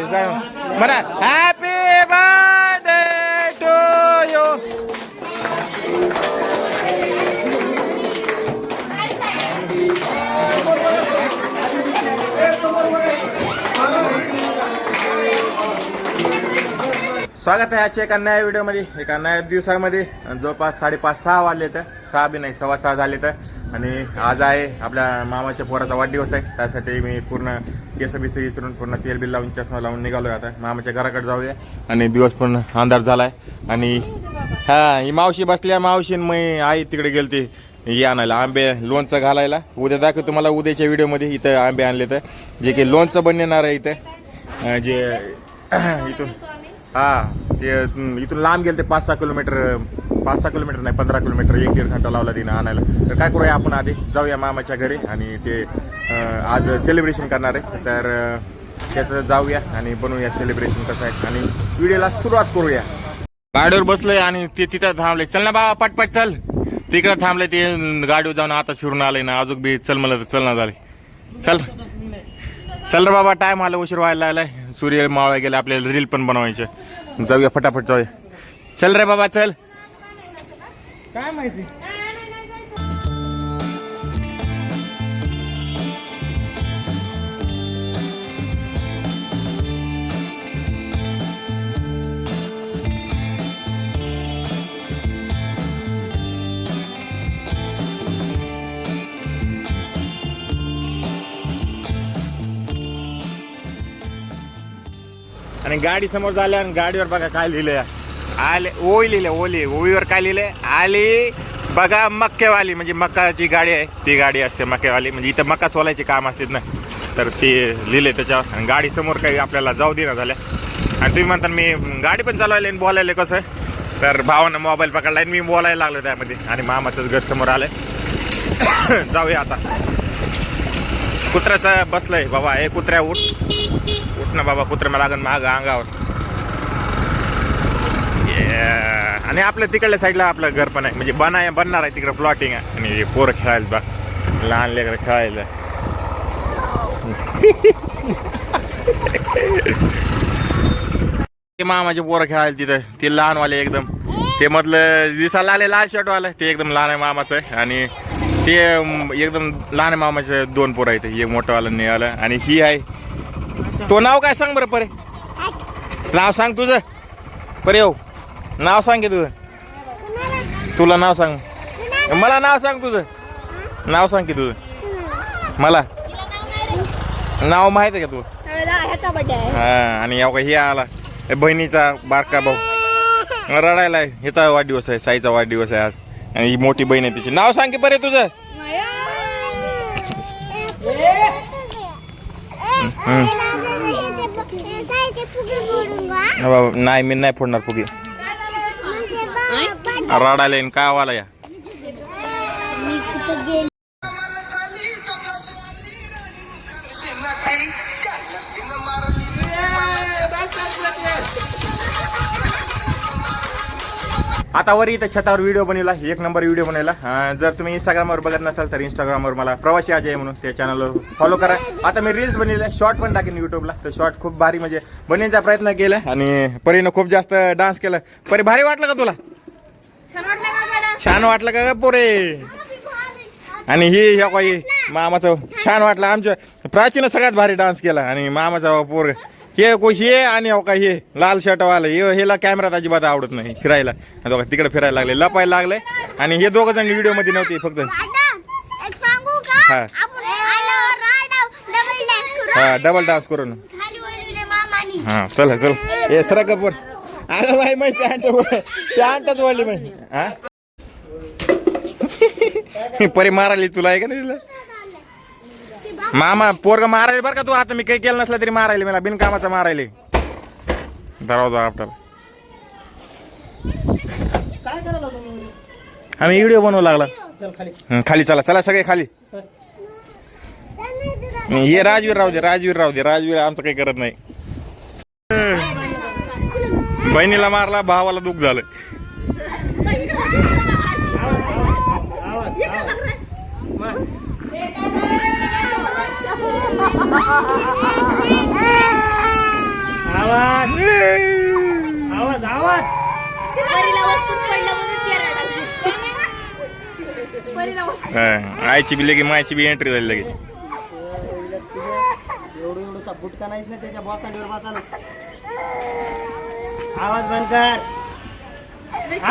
म्हणा happy birthday to you स्वागत आहे आजच्या एका नव्या व्हिडिओमध्ये एका नव्या दिवसामध्ये. आणि जवळपास साडेपाच सहा वाजले तर सहा बी नाही सव्वा सहा झाले तर. आणि आज आहे आपल्या मामाच्या पोराचा वाढदिवस आहे. त्यासाठी मी पूर्ण केस बिस विचारून पूर्ण तेल बिल लावून चष्मा लावून निघालो आता. मामाच्या घराकडे जाऊया आणि दिवस पूर्ण अंधार झाला आहे आणि हा ही मावशी बसल्या मावशी आणि मी आई तिकडे गेलते हे आणायला आंबे लोणचं घालायला. उद्या दाखव तुम्हाला उद्याच्या व्हिडिओमध्ये इथं आंबे आणले तर. जे की लोणचं बनणार आहे इथं. जे इथून हा ते इथून लांब गेलं ते पाच सहा किलोमीटर पाच सहा किलोमीटर नाही पंधरा किलोमीटर एक दीड घंटा लावला तिनं आणायला. तर काय करूया आपण आधी? जाऊया मामाच्या घरी आणि ते आज सेलिब्रेशन करणार आहे. तर त्याचं जाऊया आणि बनवूया सेलिब्रेशन कसं आहे. आणि व्हिडिओला सुरुवात करूया. गाडीवर बसलोय आणि ते तिथं थांबले. चल ना बाबा पटपट चल. तिकडे थांबले ते गाडीवर जाऊन आता फिरून आले ना. अजून बी चल मला तर चल ना झाले. चल. चल रे बाबा टाइम आला उशीर व्हायला लागलाय. सूर्य मावळा गेला आपल्याला रील पण बनवायचे. जाऊया फटाफट जाऊया. चल रे बाबा चल. काय माहिती? आणि गाडी समोर झाल्या आणि गाडीवर बघा काय लिहिलंय. आले ओळी लिहिले ओली. ओळीवर काय लिहिले? आली बघा मक्केवाली. म्हणजे मक्काची गाडी आहे ती गाडी असते मक्केवाली. म्हणजे इथं मक्का सोलायचे काम असतात ना. तर ती लिहिले त्याच्यावर. आणि गाडीसमोर काही आपल्याला जाऊ दे ना झाल्या. आणि तुम्ही म्हणता मी गाडी पण चालवायला आणि बोलायला कसं? तर भावानं मोबाईल पकडला आणि मी बोलायला लागलो त्यामध्ये. आणि मामाचंच घर समोर आलं जाऊया आता. कुत्र्याचं बसलंय. बाबा हे कुत्र्या उठ. उठ ना बाबा कुत्र्या मला लागन माग अंगावर. आणि आपल्या तिकडल्या साईडला आपलं घर पण आहे. म्हणजे बनाय बनणार आहे तिकडे प्लॉटिंग आहे. आणि पोरं खेळायला बा लहान लेकर खेळायला. ते मामाचे पोरं खेळायला तिथं. ते लहानवाले एकदम. ते मधलं दिसायला आले लाल शर्टवालं ते एकदम लहान आहे मामाचं. आहे आणि ते एकदम लहान मामाचे दोन पोरं आहेत. एक मोठंवालं निघालं आणि ही आहे. तो नाव काय सांग बरं परे. नाव सांग तुझं. परे हो. नाव सांग की तुझं. तुला नाव सांग. मला नाव सांग तुझं. नाव सांग की तुझं. मला. नाव माहीत आहे का तू हा आणि एवढा हे आला. हे बहिणीचा बारका भाऊ. रडायला आहे. ह्याचा वाढदिवस आहे साईचा वाढदिवस आहे आज. आणि ही मोठी बहीण आहे तिची. नाव सांग की बरे तुझं. नाही मी नाही फोडणार फुगी. रडायला येईन काय आवाला या आता वर इथं छतावर व्हिडिओ बनवला एक नंबर व्हिडिओ बनवला. जर तुम्ही इंस्टाग्रामवर बघत नसाल तर इंस्टाग्रामवर मला प्रवासी अजय म्हणून त्या चॅनलवर फॉलो करा. आता मी रील्स बनवले शॉर्ट पण टाकेन युट्यूबला तर शॉर्ट खूप भारी म्हणजे बनवण्याचा प्रयत्न केला आणि परीनं खूप जास्त डान्स केला. परी भारी वाटलं का तुला? छान वाटलं का पोरे? आणि ही ह्या काही मामाचं छान वाटलं. आमच्या प्राचीनं सगळ्यात भारी डान्स केला. आणि मामाचा पोर हे को हे आणि हो का हे लाल शर्टवाला हे हेला कॅमेरात अजिबात आवडत नाही फिरायला. तिकडे फिरायला लागले. लपायला लागले. आणि हे दोघं जण व्हिडिओमध्ये नव्हते फक्त हा. हा डबल डान्स करून. हा चला चल. हे सरा कपूर अगं बाई माही पॅन्ट पॅन्टच वळली माही हा? परी मारायली तुला आहे का नाही तिला? मामा पोरग मारायला बरं का तू? आता मी काही केलं नसलं तरी मारायला मला बिनकामाचं मारायले. धराव जाऊ आपल्याला मग? आम्ही व्हिडिओ बनवू लागला. खाली. चला चला सगळे खाली. हे राजवीर राहू दे राजवीर राहू दे राजवीर आमचं काही करत नाही. बहिणीला मारला भावाला दुःख झालं आवाज. आवाज आवाज. हा, आईची बी लगे मायची बी एंट्री झाली लगे एवढं एवढं बुटका नाहीच ना त्याच्या बोकांडीवर बसायला? आवाज बंद कर.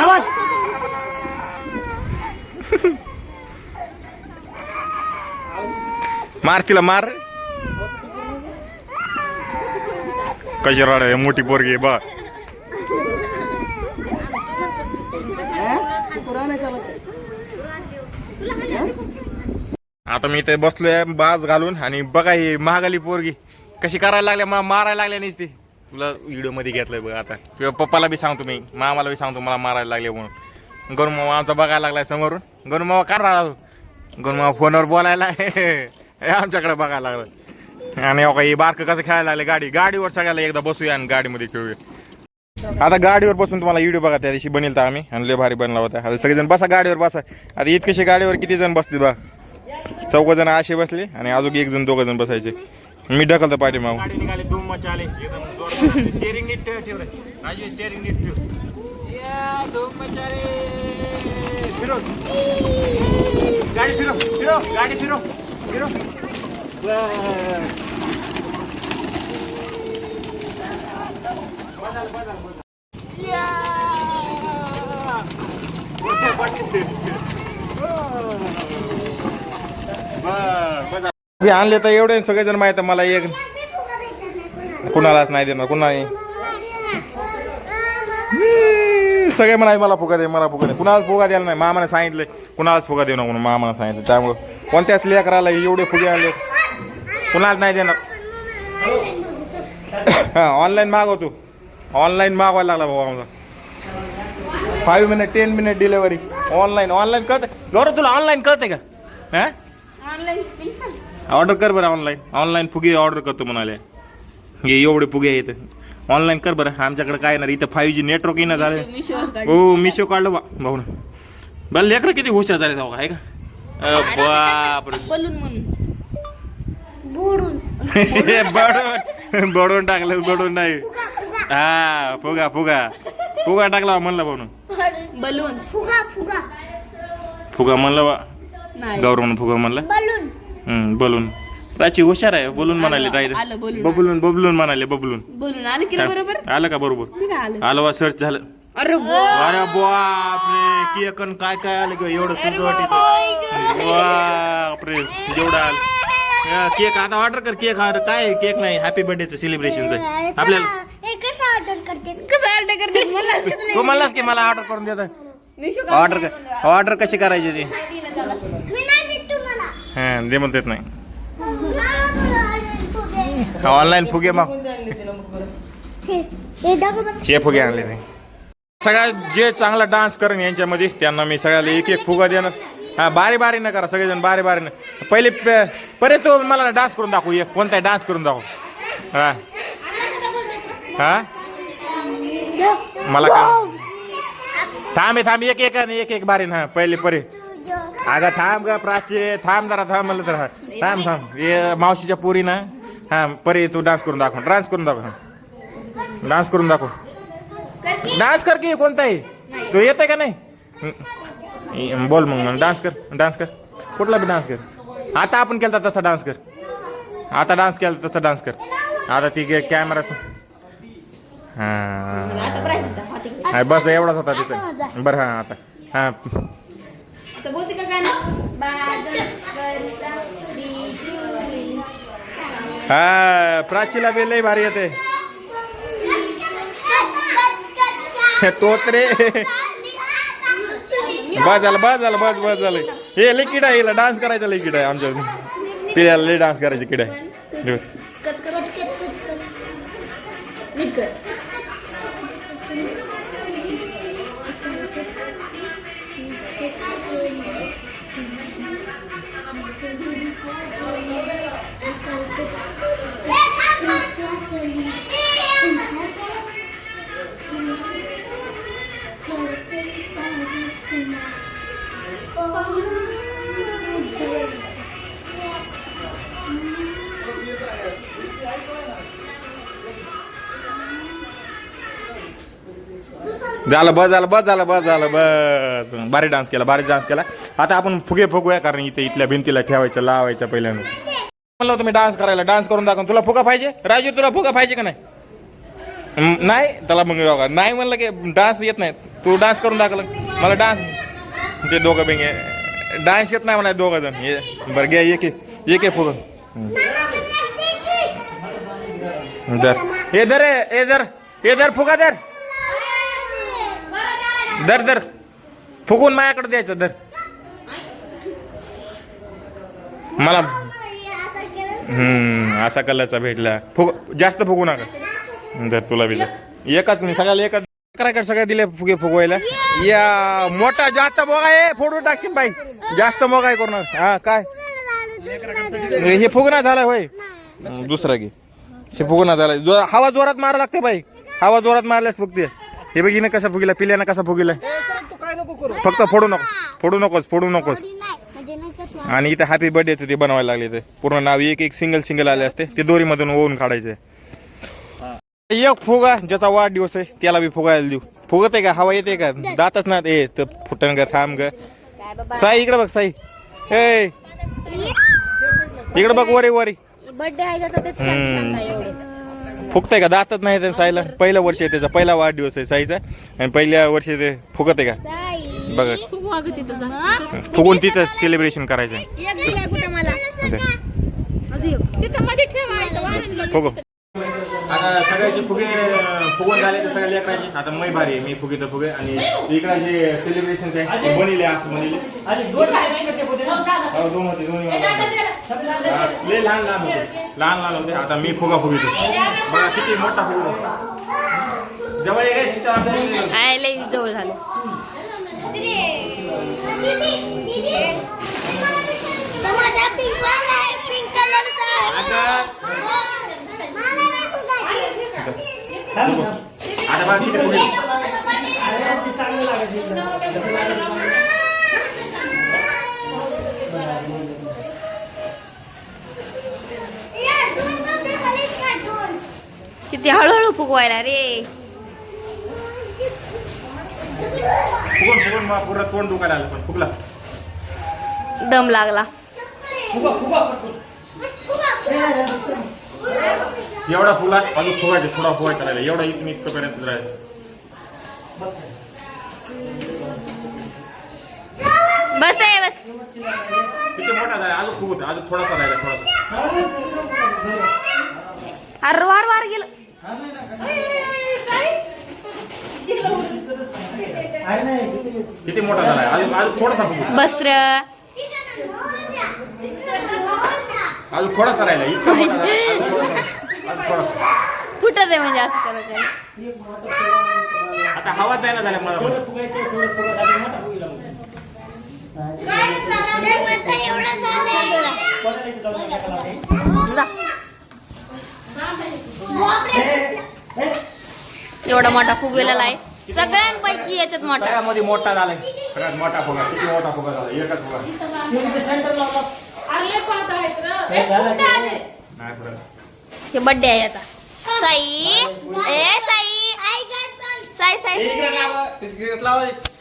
आवाज. मार तिला मार. कशी रड मोठी पोरगी आहे, बा आता मी इथे बसलोय बाज घालून आणि बघा ही महागाली पोरगी कशी करायला लागल्या मारायला लागल्या नाही ती तुला व्हिडिओमध्ये घेतलंय बघ आता. किंवा पप्पाला बी सांगतो मी मामाला बी सांगतो मला मारायला लागले म्हणून. गणू मामा आमचा बघायला लागलाय समोरून. गणू मामा का राहिला तू? गणू मामा फोनवर बोलायला हे आमच्याकडे बघायला लागलं. आणि अहो काही बारकं कसं खेळायला लागले गाडी. गाडीवर सगळ्याला एकदा बसूया आणि गाडीमध्ये खेळूया. आता गाडीवर बसून तुम्हाला व्हिडिओ बघा त्या दिवशी बनेल तर आम्ही. आणि लय भारी बनला होता. आता सगळेजण बसा गाडीवर बसा. आता इतकेशे गाडीवर किती जण बसतील बा? चौघ जण असे बसले आणि अजून एक जण दोघ जण बसायचे. मी ढकलतो पाठी मागून गाडी निघाली स्टेरिंग नीट ठेव रे राजू स्टेरिंग नीट ठेव फिरो गाडी फिरो फिरो गाडी फिरो फिरो आणले तर एवढे सगळेजण माहीत मला एक कुणालाच नाही देणार कुणाला सगळे म्हणाले मला फुगा दे मला फुगा दे. कुणालाच फुगा द्यायला नाही. मामाने सांगितलं कुणालाच फुगा देऊ नको म्हणून मामाने सांगितलं. त्यामुळं कोणत्याच लेकराला एवढे फुगे आणले कुणालाच नाही देणार. हां ऑनलाईन मागवतो ऑनलाईन मागवायला लागला भाऊ आमचा. Five minute ten minute delivery online online कळते गौरव तुला ऑनलाईन कळते का? हां? ऑर्डर कर बरं ऑनलाईन ऑनलाईन फुगे ऑर्डर करतो म्हणाले. हे एवढे फुगे आहेत. ऑनलाईन कर बरं. आमच्याकडे काय येणार इथं फाईव्ह जी नेटवर्क येणार झालं. हो मिशो काढलं बा भाऊ बरं लेकरं किती हुशार झाले जाऊ आहे का? बडून. बडून. टाकलं बडून नाही. हा फुगा फुगा. फुगा टाकला म्हणलं भाऊ बलून. फुगा फुगा. फुगा म्हणलं बा नाही. गौरवनं फुगा म्हणलं. बलून. बोलून. प्राची हुशार आहे बोलून म्हणाले आलं, बोलून. बबलून बबलून म्हणाले बबलून. बलून आलं की रे बरोबर? आलं का बरोबर? मी काय आलं? आलं वा सर्च झालं. अरे वा. अरे बापरे केक अन काय काय आलं ग? एवढं सुंदर वाटीचं बापरे जेवढं आलं. केक आता ऑर्डर कर केक. ऑर्डर काय केक नाही हॅपी बर्थडेचं सेलिब्रेशन आहे आपल्याला हे कसं ऑर्डर करते? कसं ऑर्डर करते? मला तू म्हणलास की मला ऑर्डर करून देत? ऑर्डर ऑर्डर कशी करायची ती? मी नाही देत तुम्हाला. हा दे म्हणतात नाही. ऑनलाईन फुगे मग. हे फुगे आणले नाही सगळ्यात जे चांगला डान्स करेन यांच्यामध्ये त्यांना मी सगळ्याला एक एक फुगा देणार. हा बारी बारी न करा सगळेजण बारी बारी न. पहिले प- पहिले तू मला डान्स करून दाखव एक कोणता डान्स करून दाखव. हा. हा? मला का? थांब थांब एक एक एक एक बारी ना. पहिले परे अगं थांब ग प्राची. थांब जरा थांब म्हणलं तर. थांब थांब. मावशीच्या पोरी ना. हा परे तू डान्स करून दाखव डान्स करून दाखव. डान्स करून दाखव. डान्स कर की कोणताही. तू येते का नाही? बोल मग डान्स कर डान्स कर. कुठला बी डान्स कर. आता आपण केलता तसा डान्स कर. आता डान्स केला तसा डान्स कर. आता ती कॅमेरा हा. हा, बस एवढाच होता तिचा बरं हा आता. हा. हा प्राचीला बी लई भारी येते. तोत्रे बस झालं बस झालं बस बस झालं. हे लय किडा आहे हिला डान्स करायचा लय किडा आहे आमच्या पिढ्याला लई डान्स करायची किडा आहे. झालं बस झालं बस झालं बस झालं बस. भारी डान्स केला भारी डान्स केला. आता आपण फुगे फुगूया कारण इथे इथल्या भिंतीला ठेवायचं लावायचं पहिल्यांदा. म्हणलं होतं मी डान्स करायला डान्स करून दाखव तुला फुगा पाहिजे? राजू तुला फुगा पाहिजे का नाही? नाही? त्याला मग बघा नाही म्हणलं की डान्स येत नाही. तू डान्स करून दाखवलं. मला डान्स ते दोघं बिंगे डान्स येत नाही म्हणा दोघं जण. हे बरं घ्या एक एक आहे फुगं. दर. हे दर हे दर हे दर फुगा दर दर दर फुगून माझ्याकडे द्यायचं दर मला हम्म असा कलरचा भेटला. फुग जास्त फुगू नका. दर तुला बिला एकाच एकच नाही सगळ्याला एकच करायकडे सगळ्या दिले फुगे फुगवायला. या मोठा जास्त मोगा आहे फोडून टाकशील बाई. जास्त मोगा आहे करून हा काय? हे फुगना झाला होय. दुसरा घे. हे फुगना झाला. जो- हवा जोरात मारा लागते बाई. हवा जोरात मारल्यास फुगते. हे बघ हिनं कसा फुगिला पिल्यानं कसा फुगिला. फक्त फोडू नको फोडू नकोस फोडू नकोस. आणि इथे हॅपी बर्थडेचं ते बनवायला लागले ते पूर्ण नाव एक एक सिंगल सिंगल आले असते. ते दोरीमधून ओवून काढायचे. एक फुगा ज्याचा वाढदिवस आहे त्याला बी फुगायला देऊ. फुगत आहे का? हवा येते का? दातच ना ए तर फुटन ग थांब ग. साई इकडे बघ साई. ए. इकडे बघ वरी वरी. बर्थडे आहे त्याचा तेच आहे एवढे फुगतंय का? दातच नाही त्या साईला. पहिलं वर्ष आहे त्याचा. पहिला वाढदिवस आहे साईचा. आणि पहिल्या वर्षी ते फुगत आहे का? बघा. खूप वागत आहे तुझा फुगून तिथं सेलिब्रेशन करायचं एक दिलाय कुठं मला? ते. तिथं मध्ये ठेवा. इथं आता सगळ्याचे फुगे फुगून झाले तर सगळ्या लेकराचे. आता मै भारी आहे मी फुगे तर फुगे. आणि इकडे जे सेलिब्रेशन आहे ते बनले असं बनले. हो, दोन होते दोन्ही. हा, लय लहान लहान होते. लहान लहान होते. आता मी फुगा फुगितो. बघा किती मोठा फुगा जवळ आता आहे लय जवळ झालं. माझा पिंक वाला आहे पिंक कलरचा आता फुगो. आता बघा किती फुगे किती हळूहळू फुगवायला रे. फुगून फुगून मग पूर्ण तोंड दुखायला आलं पण? फुगला. दम लागला. एवढा फुला अजून फुगायचे थोडा फुगायचा राहिला एवढा इथून इतकंपर्यंत राहिला बस आहे बस. किती मोठा झाला? अजून फुगत अजून थोडासा राहिला थोडासा. अरे वार वार गेलं. किती मोठा झाला? अजून अजून थोडासा फुगू बस र. अजून थोडासा राहिला इतका फुटत आहे म्हणजे असं करायचं. आता हवा जायला झाल्या मला. एवढा मोठा फुगलेला आहे. सगळ्यांपैकी याच्यात मोठा. सगळ्यामध्ये मोठा झालाय. सगळ्यात मोठा फुगा. किती मोठा फुगा झाला? एकच फुगा. हे बर्थडे आहे याचा. साई. ए साई. साई साई.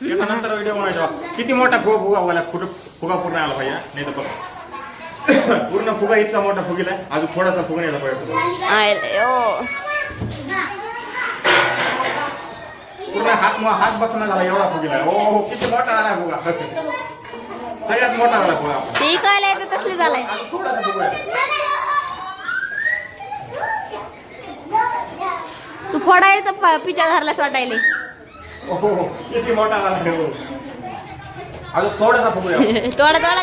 नंतर व्हिडिओ बनायचा किती मोठा फुगा फुगा वाला फुट फुगा पूर्ण आला पाहिजे नाही तर बघ. पूर्ण फुगा इतका मोठा फुगीला अजून थोडासा फुगा यायला पाहिजे आय ओ. पूर्ण हात हात बसना झाला एवढा फुगीला. ओ हो किती मोठा झाला फुगा. सगळ्यात मोठा झाला फुगा. कळलंय तर तसली झालाय. थोडासा फुगा तू फोडायचं प- पिच्या धरलाच वाटायले. किती मोठा हे, थोडासा फुगूया. थोडा थोडा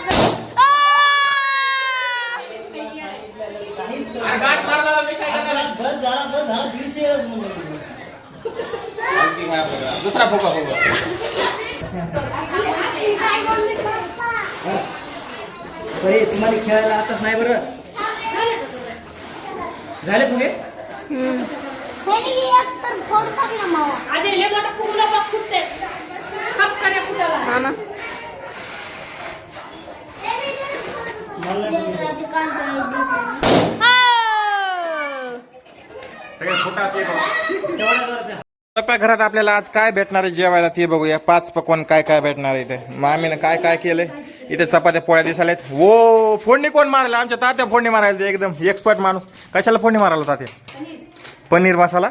फुगा? दुसरा फुगा फुगा बाई, तुम्हाला खेळायला आताच नाही बरं. झाले फुगे? हा हो! स्वयंपाकघरात आपल्याला आज काय भेटणार आहे जेवायला ते बघूया. पाच पकवान काय काय भेटणार आहे इथे? मामीनं काय काय केलंय? इथे चपात्या पोळ्या दिसायला वो फोडणी कोण मारायला आमच्या तात्या फोडणी मारायला ते एकदम एक्सपर्ट माणूस. कशाला फोडणी मारायला तात्या? पनीर मसाला.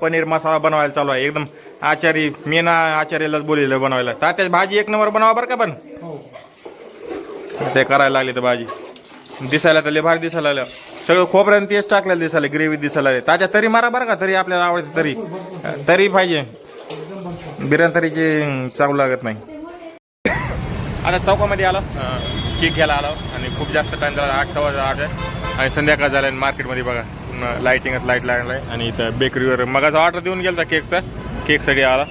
पनीर मसाला बनवायला चालू आहे. एकदम आचारी मीना आचार्यालाच बोलिलं बनवायला. तात्या भाजी एक नंबर बनवा बरं का पण. ते करायला लागले तर भाजी. दिसायला तर भारी दिसायला लागलं. सगळं खोबऱ्यानं तेच टाकलेलं दिसायला ग्रेव्ही दिसायला लागली. तात्या तरी मारा बरं का तरी आपल्याला आवडते तरी. तरी पाहिजे. बिर्याणी तरीची चांगलं लागत नाही. आता चौकामध्ये आलो. केक घ्यायला आलो आणि खूप जास्त टाइम झाला आठ सव्वा आठ आणि संध्याकाळ झालं मार्केटमध्ये बघा. पुन्हा लाईटिंगच लाइट लागलाय. आणि इथं बेकरीवर मगाचा ऑर्डर देऊन गेला केकचा केकसाठी आला.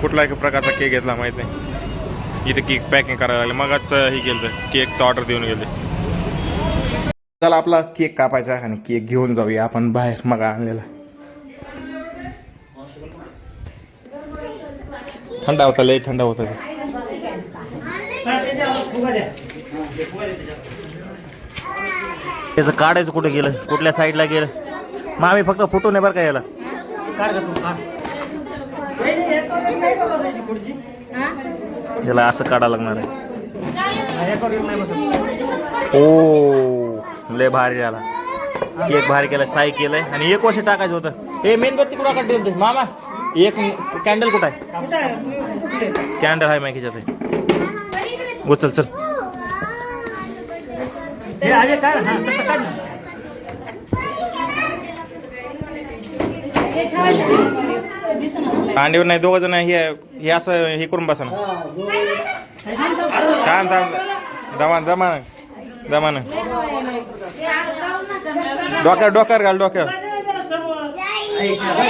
कुठलाही प्रकारचा केक घेतला माहीत नाही. इथे केक पॅकिंग करायला लागले. मगाच हे केलं केकचं ऑर्डर देऊन गेले चला आपला केक कापायचा आणि केक घेऊन जाऊया. आपण बाहेर मग आणलेला. थंडा होता लय थंडा होता. त्याचं काढायचं कुठे गेलं? कुठल्या साईडला गेलं? मग आम्ही फक्त फोटो नाही बरं का याला. काढ गं तू, काढ. नाही, नाही, याच्यावर नाही का बसायची खुर्ची? याला असं काढावं लागणार आहे. ओ लय भारी झाला केक भारी केलं साई केलंय. आणि एक वर्ष टाकायचं होतं. हे मेणबत्ती कुठं काढते होते? मामा एक कॅन्डल कुठं आहे? कॅन्डल आहे? माहिती आहे? उचल चल हे अजय काढ हा तसं काढ ना अंडीवर नाही दोघं जण हे हे असं हे करून बसा ना. थांब थांब. दमान दमान दमान डोक्यावर डोक्यावर घाल डोक्यावर.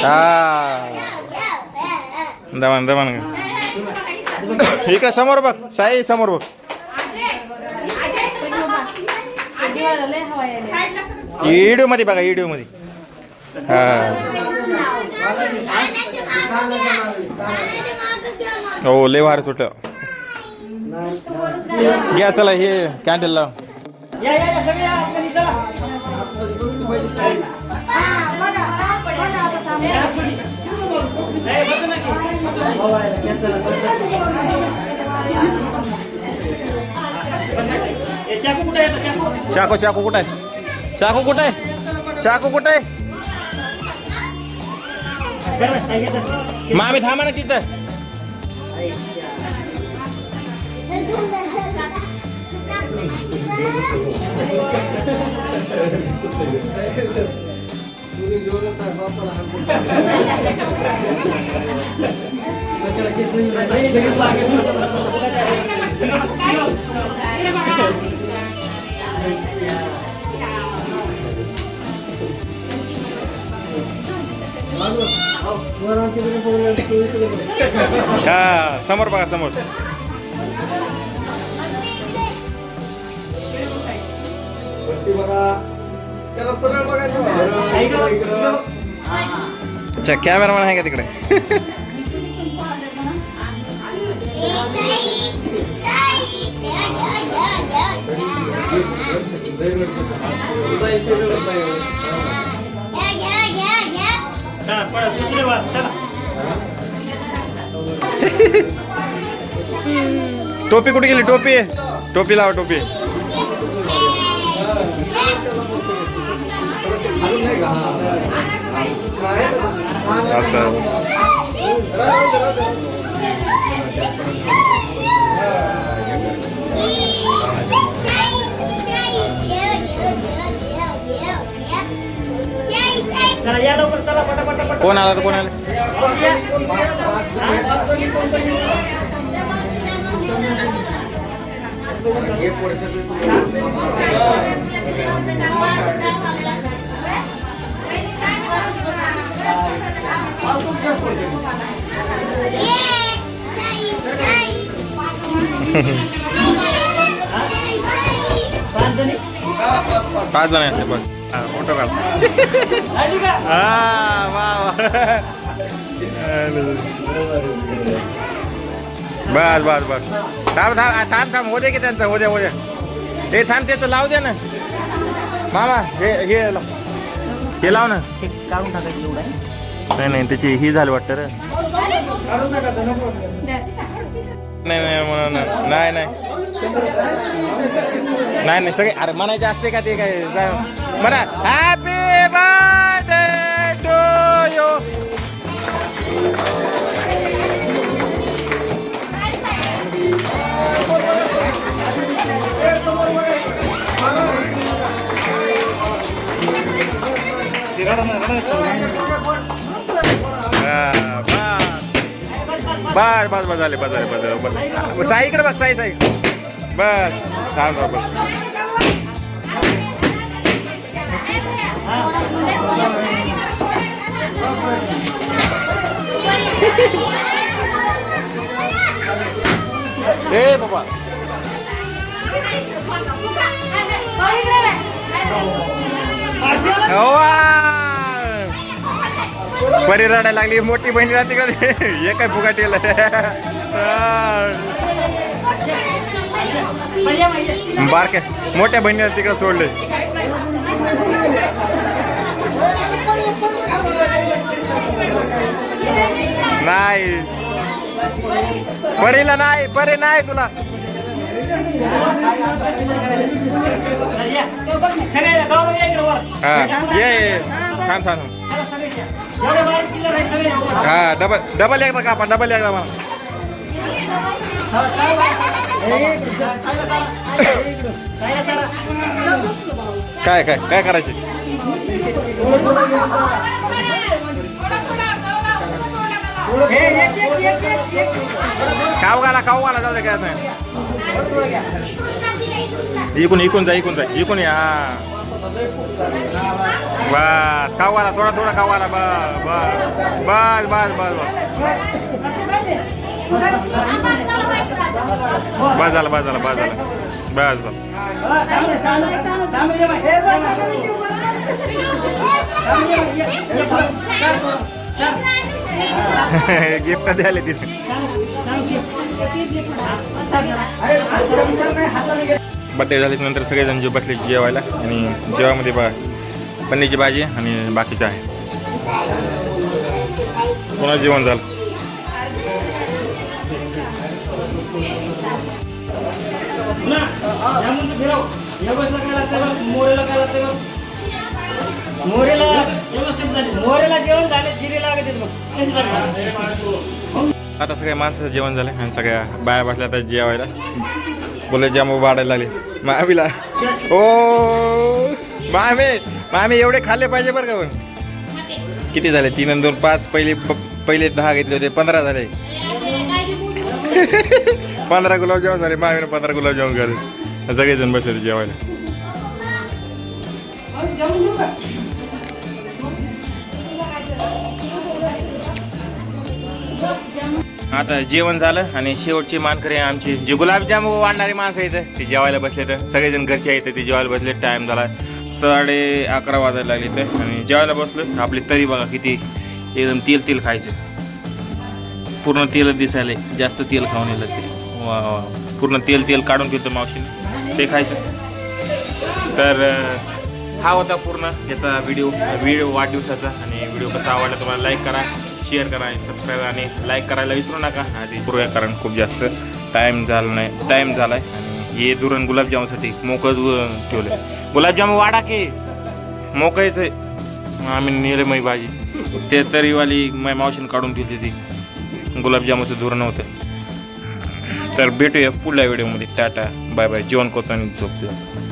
हा. दमान दमान इकडे समोर बघ साई समोर बघ. व्हिडिओमध्ये बघा व्हिडिओमध्ये हा. हो लय भारी सुटलं. घ्या चला हे कॅन्डल लाव. हे चाकू कुठे आहे चाकू चाकू कुठं आहे? चाकू कुठं आहे? चाकू कुठं आहे. मामी थांबा ना तिथं. हा समोर बघा समोर इकडं, इकडं. अच्छा कॅमेरामॅन आहे का तिकडे चला, पळा, दुसरी वार, चला. टोपी कुठे गेली? टोपी टोपी लावा टोपी. असं. चला, या लवकर चला पटापट पटापट. कोण आला तर कोण आला. पाच जणी. आहेत बघ हा, फोटो काढ? हा वा बस बस बस थांब थांब थांब थांब हो दे की त्यांचं हो द्या हो द्या हे थांब त्याचं लाव दे ना मामा हे हे लाव हे लाव ना हे काढून टाकायचं एवढं. नाही नाही त्याची ही झाली वाटतं रे नाही नाही म्हणून नाही नाही नाही नाही सगळे अरे म्हणायचे असते का ते काय जा- म्हणा हॅपी बर्थडे टू यू बस. बस बस झाले बस झाले बस झाले बस साई साई बस थांब बस. ए बाबा. हो, परी रडायला लागली. मोठी बहिणी राहते का हे काय फुगाटेल? बारके मोठ्या बहिणीला तिकडे सोडले. नाही. परीला नाही परे नाही तुला. हा ये थांब थांब हा डबल डबल एकदा कापा डबल एकदा मला. काय काय काय करायचं? खाऊ घाला खाऊ घाला जाऊ दे काय नाही इकून इकून जा इकून जा इकून या बस खाऊ घाला थोडा थोडा खाऊ घाला बस बस बस बस बस बस झालं बस झालं बस झालं बस झालं गिफ्ट द्यायला तिथे. बड्डे झाल्यानंतर सगळेजण जे बसले जेवायला आणि जेवामध्ये बा पनीरची भाजी आणि बाकीचं आहे. पुन्हा जेवण झालं. पुन्हा, फिरव. या बसला काय लागतं? मोरेला काय लागतं? मोरेला व्यवस्थित झाली. मोरेला जेवण झाले जिरे लागत झाली? आता सगळ्या माणसाचं जेवण झालं आणि सगळ्या बाया बसल्या आता जेवायला. बोले जांबू वाढायला लागले. मामीला. ओ मामे मामे एवढे खाल्ले पाहिजे बरं का पण. किती झाले? तीन आणि दोन पाच. पहिले पहिले दहा घेतले होते पंधरा झाले. पंधरा गुलाबजामुन झाले मामीने पंधरा गुलाबजामुन झाले सगळेजण बसले होते जेवायला. आता जेवण झालं आणि शेवटची मानकरी आमची. जे गुलाबजाम वाढणारी माणसं येतं ते जेवायला बसले तर सगळेजण घरचे येतं ते जेवायला बसले. टाइम झाला साडे अकरा वाजायला लागले तर आणि जेवायला बसलो. आपली तरी बघा किती एकदम तेल तेल खायचं. पूर्ण तेल दिसायला जास्त तेल खाऊन येलं ते. वा वा पूर्ण तेल तेल काढून घेतो मावशीने. ते खायचं. तर हा होता पूर्ण याचा व्हिडिओ व्हिडिओ वाढदिवसाचा. आणि व्हिडिओ कसा आवडला तुम्हाला लाईक करा. शेअर करा आणि सबस्क्राईब आणि लाईक करायला विसरू नका. आधी करूया कारण खूप जास्त टाईम झाला नाही टाईम झाला आहे आणि हे दुरण गुलाबजामुनसाठी मोकळं ठेवलं गुलाबजाम वाडा की. मोकळीच आहे आम्ही नेले मै भाजी. ते तरीवाली मै मावशीन काढून दिली ती गुलाबजामुनचं धुरण होतं. तर भेटूया पुढल्या व्हिडिओमध्ये टाटा. बाय बाय जेवण करतो आणि झोपतो.